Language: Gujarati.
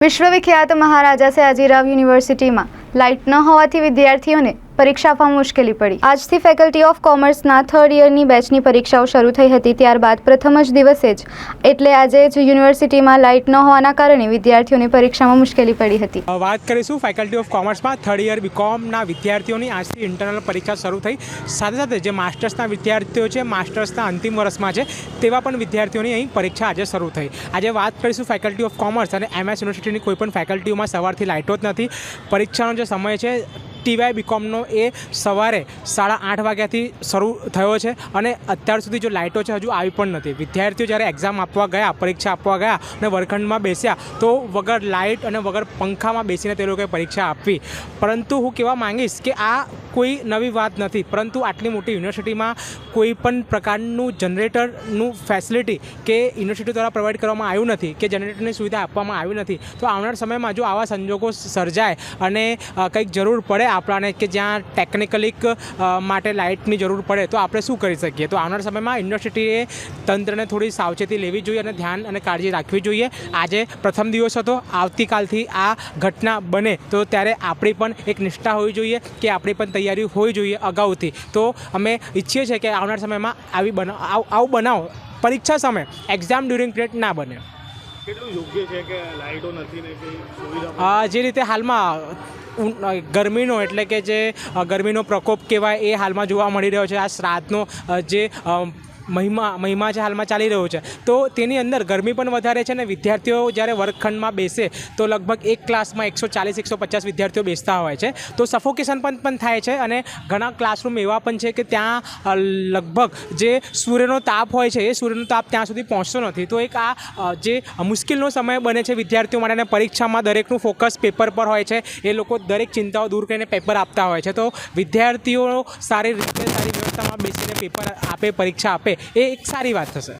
વિશ્વવિખ્યાત મહારાજા સયાજીરાવ યુનિવર્સિટીમાં. લાઇટ ન હોવાથી વિદ્યાર્થીઓને પરીક્ષા આપવામાં મુશ્કેલી પડી. આજથી ફેકલ્ટી ઓફ કોમર્સના થર્ડ યરની બેચની પરીક્ષાઓ શરૂ થઈ હતી, ત્યારબાદ પ્રથમ જ દિવસે જ. એટલે આજે જ યુનિવર્સિટીમાં લાઇટ ન હોવાના કારણે વિદ્યાર્થીઓને પરીક્ષામાં મુશ્કેલી પડી હતી. વાત કરીશું ફેકલ્ટી ઓફ કોમર્સમાં થર્ડ યર બીકોમના વિદ્યાર્થીઓની. આજથી ઇન્ટરનલ પરીક્ષા શરૂ થઈ. સાથે સાથે જે માસ્ટર્સના વિદ્યાર્થીઓ છે માસ્ટર્સના અંતિમ વર્ષમાં છે, તેવા પણ વિદ્યાર્થીઓની અહીં પરીક્ષા આજે શરૂ થઈ. આજે વાત કરીશું ફેકલ્ટી ઓફ કોમર્સ અને એમએસ યુનિવર્સિટીની કોઈ પણ ફેકલ્ટીઓમાં સવારથી લાઇટો જ નથી. પરીક્ષાનો જે સમય છે ટીવાય બીકોમનો એ સવારે સાડા આઠ વાગ્યાથી શરૂ થયો છે અને અત્યાર સુધી જો લાઇટો છે, હજુ આવી પણ નથી. વિદ્યાર્થીઓ જ્યારે એક્ઝામ આપવા ગયા, પરીક્ષા આપવા ગયા અને વર્ગખંડમાં બેસ્યા, તો વગર લાઇટ અને વગર પંખામાં બેસીને તે લોકોએ પરીક્ષા આપવી. પરંતુ હું કહેવા માંગીશ કે આ કોઈ નવી વાત નથી. પરંતુ આટલી મોટી યુનિવર્સિટીમાં કોઈ પણ પ્રકારનું જનરેટરનું ફેસિલિટી કે યુનિવર્સિટી દ્વારા પ્રોવાઈડ કરવામાં આવ્યું નથી, કે જનરેટરની સુવિધા આપવામાં આવી નથી, તો આવનાર સમયમાં જો આવા સંજોગો સર્જાય અને કંઈક જરૂર પડે આપણાને કે જ્યાં ટેકનિકલિક માટે લાઇટની જરૂર પડે, તો આપણે શું કરી શકીએ? તો આવનાર સમયમાં યુનિવર્સિટીએ તંત્રને થોડી સાવચેતી લેવી જોઈએ અને ધ્યાન અને કાળજી રાખવી જોઈએ. આજે પ્રથમ દિવસ હતો, આવતીકાલથી આ ઘટના બને, તો ત્યારે આપણી પણ એક નિષ્ઠા હોવી જોઈએ કે આપણી પણ તૈયારી હોવી જોઈએ અગાઉથી. તો અમે ઈચ્છીએ છીએ કે આવનાર સમયમાં આવી બનાવ આવ- બનાવ. પરીક્ષા સમય એક્ઝામ ડ્યુરિંગ પીરિયડ ના બને. જે રીતે હાલમાં ગરમીનો એટલે કે જે ગરમીનો પ્રકોપ કહેવાય એ હાલમાં જોવા મળી રહ્યો છે. આ શ્રાદ્ધનો જે મહિમા મહિમા જે હાલમાં ચાલી રહ્યો છે. તો તેની અંદર ગરમી પણ વધારે છે અને વિદ્યાર્થીઓ જ્યારે વર્ગખંડમાં બેસે, તો લગભગ એક ક્લાસમાં એકસો ચાલીસ, એકસો પચાસ વિદ્યાર્થીઓ બેસતા હોય છે. તો સફોકેશન પણ પણ થાય છે અને ઘણા ક્લાસરૂમ એવા પણ છે કે ત્યાં લગભગ જે સૂર્યનો તાપ હોય છે, એ સૂર્યનો તાપ ત્યાં સુધી પહોંચતો નથી. તો એક આ જે મુશ્કેલનો સમય બને છે વિદ્યાર્થીઓ માટે અને પરીક્ષામાં દરેકનું ફોકસ પેપર પર હોય છે, એ લોકો દરેક ચિંતાઓ દૂર કરીને પેપર આપતા હોય છે. તો વિદ્યાર્થીઓ સારી રીતે સારી વ્યવસ્થામાં બેસીને પેપર આપે, પરીક્ષા આપે એ એક સારી વાત થશે.